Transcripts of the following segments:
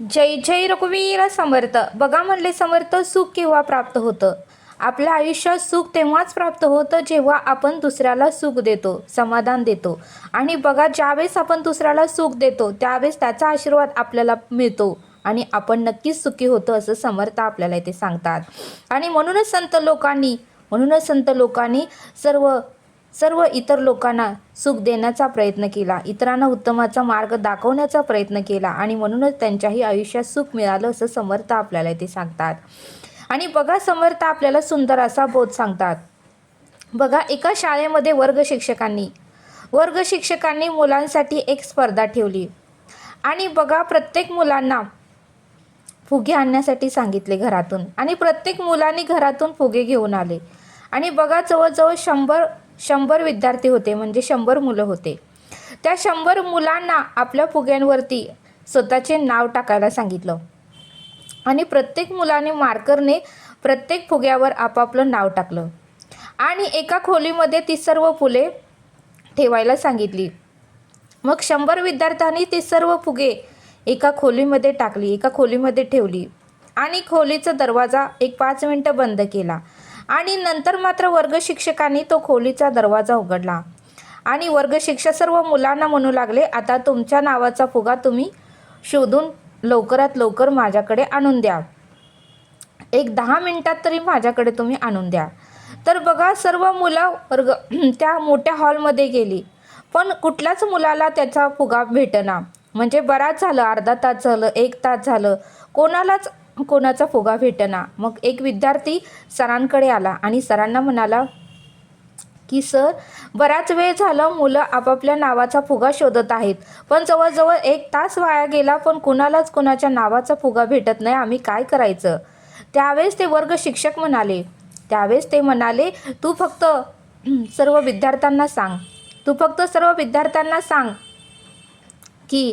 जय जय रघुवीर समर्थ. बघा म्हणले समर्थ सुख केव्हा प्राप्त होतं? आपल्या आयुष्यात सुख तेव्हाच प्राप्त होतं जेव्हा आपण दुसऱ्याला सुख देतो समाधान देतो. आणि बघा ज्यावेळेस आपण दुसऱ्याला सुख देतो त्यावेळेस त्याचा आशीर्वाद आपल्याला मिळतो. आणि आपण नक्कीच सुखी होतो असं समर्थ आपल्याला इथे सांगतात. आणि म्हणूनच संत लोकांनी म्हणूनच संत लोकांनी सर्व सर्व इतर लोकांना सुख देण्याचा प्रयत्न केला. इतरांना उत्तमाचा मार्ग दाखवण्याचा प्रयत्न केला आणि म्हणूनच त्यांच्याही आयुष्यात सुख मिळालं असं समर्थ आपल्याला ते सांगतात. आणि बघा समर्थ आपल्याला सुंदर असा बोध सांगतात. बघा एका शाळेमध्ये वर्ग शिक्षकांनी वर्ग शिक्षकांनी मुलांसाठी एक स्पर्धा ठेवली. आणि बघा प्रत्येक मुलांना फुगे आणण्यासाठी सांगितले घरातून. आणि प्रत्येक मुलांनी घरातून फुगे घेऊन आले. आणि बघा जवळजवळ शंभर शंभर विद्यार्थी होते म्हणजे शंभर मुलं होते. त्या शंभर मुलांना आपल्या फुग्यांवरती स्वतःचे नाव टाकायला सांगितलं. आणि प्रत्येक मुलाने मार्करने प्रत्येक फुग्यावर आपापलं नाव टाकलं. आणि एका खोलीमध्ये ती सर्व फुले ठेवायला सांगितली. मग शंभर विद्यार्थ्यांनी ती सर्व फुगे एका खोलीमध्ये टाकली एका खोलीमध्ये ठेवली. आणि खोलीचा दरवाजा एक पाच मिनटं बंद केला. आणि नंतर मात्र वर्ग शिक्षकांनी तो खोलीचा दरवाजा उघडला. आणि वर्ग शिक्षक सर्व मुलांना म्हणू लागले आता तुमच्या नावाचा फुगा तुम्ही शोधून लवकरात लवकर माझ्याकडे आणून द्या. एक दहा मिनटात तरी माझ्याकडे तुम्ही आणून द्या. तर बघा सर्व मुलं वर्ग त्या मोठ्या हॉलमध्ये गेली. पण कुठल्याच मुलाला त्याचा फुगा भेटना. म्हणजे बराच झालं अर्धा तास झालं एक तास झालं. कोणालाच कोणाचा फुगा भेटना. मग एक विद्यार्थी सरांकडे आला आणि सरांना म्हणाला की सर बराच वेळ झालं मुलं आपापल्या नावाचा फुगा शोधत आहेत. पण जवळजवळ एक तास वाया गेला पण कुणालाच कुणाच्या नावाचा फुगा भेटत नाही. आम्ही काय करायचं? त्यावेळेस ते वर्ग शिक्षक म्हणाले. त्यावेळेस ते म्हणाले तू फक्त सर्व विद्यार्थ्यांना सांग. तू फक्त सर्व विद्यार्थ्यांना सांग की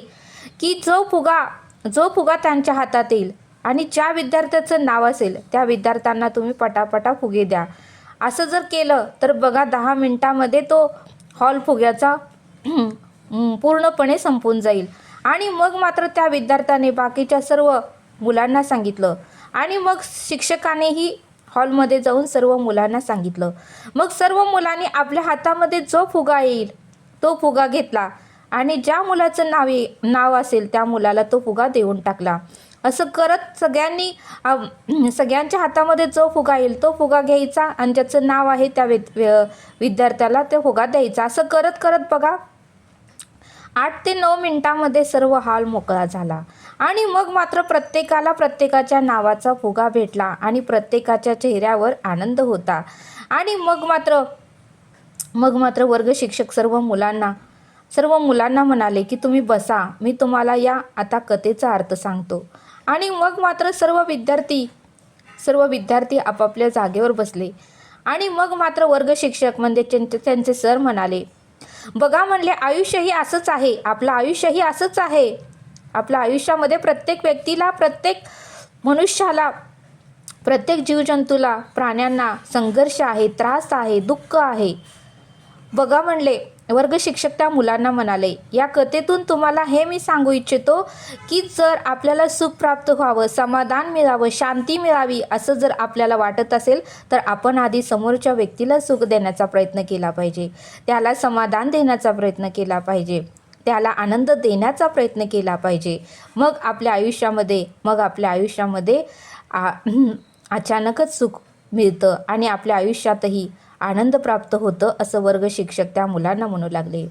की जो फुगा जो फुगा त्यांच्या हातात येईल आणि ज्या विद्यार्थ्याचं नाव असेल त्या विद्यार्थ्यांना तुम्ही पटापटा फुगे द्या. असं जर केलं तर बघा दहा मिनटामध्ये तो हॉल फुग्याचा पूर्णपणे संपून जाईल. आणि मग मात्र त्या विद्यार्थ्याने बाकीच्या सर्व मुलांना सांगितलं. आणि मग शिक्षकानेही हॉलमध्ये जाऊन सर्व मुलांना सांगितलं. मग सर्व मुलांनी आपल्या हातामध्ये जो फुगा येईल तो फुगा घेतला. आणि ज्या मुलाचं नाव नाव असेल त्या मुलाला तो फुगा देऊन टाकला. असं करत सगळ्यांनी सगळ्यांच्या हातामध्ये जो फुगा येईल तो फुगा घ्यायचा आणि ज्याचं नाव आहे त्या विद विद्यार्थ्याला ते फुगा द्यायचा. असं करत करत बघा आठ ते नऊ मिनटामध्ये सर्व हाल मोकळा झाला. आणि मग मात्र प्रत्येकाला प्रत्येकाच्या नावाचा फुगा भेटला आणि प्रत्येकाच्या चेहऱ्यावर आनंद होता. आणि मग मात्र मग मात्र वर्ग शिक्षक सर्व मुलांना सर्व मुलांना म्हणाले की तुम्ही बसा मी तुम्हाला या आता कथेचा अर्थ सांगतो. आणि मग मात्र सर्व विद्यार्थी सर्व विद्यार्थी आपापल्या जागेवर बसले. आणि मग मात्र वर्ग शिक्षक म्हणजे त्यांचे त्यांचे सर म्हणाले बघा म्हणले आयुष्यही असंच आहे. आपलं आयुष्यही असंच आहे. आपल्या आयुष्यामध्ये प्रत्येक व्यक्तीला प्रत्येक मनुष्याला प्रत्येक जीवजंतूला प्राण्यांना संघर्ष आहे त्रास आहे दुःख आहे. बघा म्हणले वर्ग शिक्षक त्या मुलांना म्हणाले या कथेतून तुम्हाला हे मी सांगू इच्छितो की जर आपल्याला सुख प्राप्त व्हावं समाधान मिळावं शांती मिळावी असं जर आपल्याला वाटत असेल तर आपण आधी समोरच्या व्यक्तीला सुख देण्याचा प्रयत्न केला पाहिजे. त्याला समाधान देण्याचा प्रयत्न केला पाहिजे. त्याला आनंद देण्याचा प्रयत्न केला पाहिजे. मग आपल्या आयुष्यामध्ये मग आपल्या आयुष्यामध्ये आ अचानकच सुख मिळतं आणि आपल्या आयुष्यातही आनंद प्राप्त होतं असं वर्ग शिक्षक त्या मुलांना म्हणू लागले.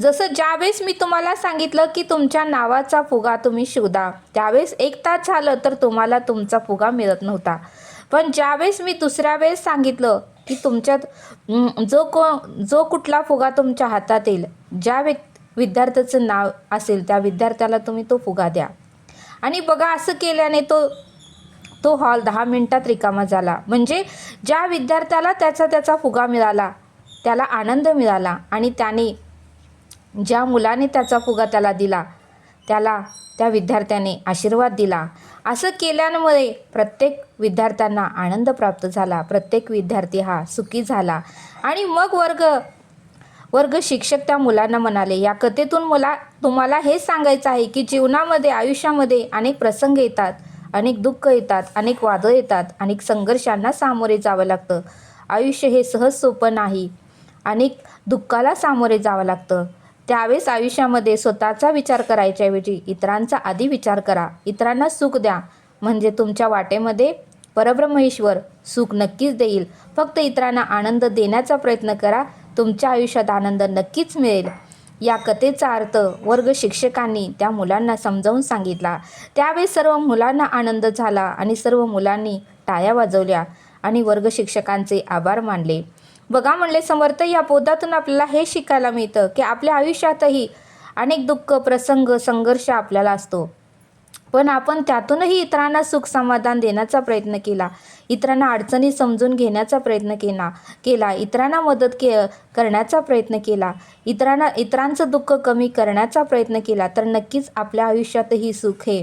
जसं ज्यावेळेस मी तुम्हाला सांगितलं की तुमच्या नावाचा फुगा तुम्ही शोधा त्यावेळेस एक तास झालं तर तुम्हाला तुमचा फुगा मिळत नव्हता. पण ज्यावेळेस मी दुसऱ्या वेळेस सांगितलं की तुमच्यात जो को जो कुठला फुगा तुमच्या हातात येईल ज्या व्यक् विद्यार्थ्याचं नाव असेल त्या विद्यार्थ्याला तुम्ही तो फुगा द्या. आणि बघा असं केल्याने तो तो हॉल दहा मिनिटात रिकामा झाला. म्हणजे ज्या विद्यार्थ्याला त्याचा त्याचा फुगा मिळाला त्याला आनंद मिळाला आणि त्याने ज्या मुलाने त्याचा फुगा त्याला दिला त्याला त्या विद्यार्थ्याने आशीर्वाद दिला. असं केल्यामुळे प्रत्येक विद्यार्थ्यांना आनंद प्राप्त झाला. प्रत्येक विद्यार्थी हा सुखी झाला. आणि मग वर्ग वर्ग शिक्षक त्या मुलांना म्हणाले या कथेतून मला तुम्हाला हे सांगायचं आहे की जीवनामध्ये आयुष्यामध्ये अनेक प्रसंग येतात. अनेक दुःख येतात अनेक वादळ येतात अनेक संघर्षांना सामोरे जावं लागतं. आयुष्य हे सहज सोपं नाही. अनेक दुःखाला सामोरे जावं लागतं. त्यावेळेस आयुष्यामध्ये स्वतःचा विचार करायच्याऐवजी इतरांचा आधी विचार करा. इतरांना सुख द्या. म्हणजे तुमच्या वाटेमध्ये परब्रह्मेश्वर सुख नक्कीच देईल. फक्त इतरांना आनंद देण्याचा प्रयत्न करा. तुमच्या आयुष्यात आनंद नक्कीच मिळेल. या कथेचा अर्थ वर्ग शिक्षकांनी त्या मुलांना समजावून सांगितला. त्यावेळी सर्व मुलांना आनंद झाला आणि सर्व मुलांनी टाया वाजवल्या आणि वर्ग शिक्षकांचे आभार मानले. बघा म्हणले समर्थ या बोधातून आपल्याला हे शिकायला मिळतं की आपल्या आयुष्यातही अनेक दुःख प्रसंग संघर्ष आपल्याला असतो. पण आपण त्यातूनही इतरांना सुख समाधान देण्याचा प्रयत्न केला. इतरांना अडचणी समजून घेण्याचा प्रयत्न केला. केला. इतरांना मदत के करण्याचा प्रयत्न केला. इतरांना इतरांचं दुःख कमी करण्याचा प्रयत्न केला. तर नक्कीच आपल्या आयुष्यातही सुख हे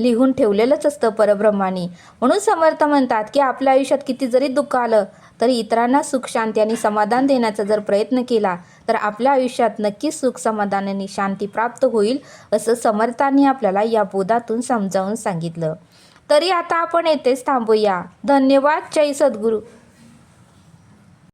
लिहून ठेवलेलंच असतं परब्रह्माने. म्हणून समर्थ म्हणतात की आपल्या आयुष्यात किती जरी दुःख आलं तरी इतरांना सुख शांती आणि समाधान देण्याचा जर प्रयत्न केला तर आपल्या आयुष्यात नक्कीच सुख समाधान आणि शांती प्राप्त होईल असं समर्थांनी आपल्याला या बोधातून समजावून सांगितलं. तरी आता आपण येथेच थांबूया. धन्यवाद जय सद्गुरू.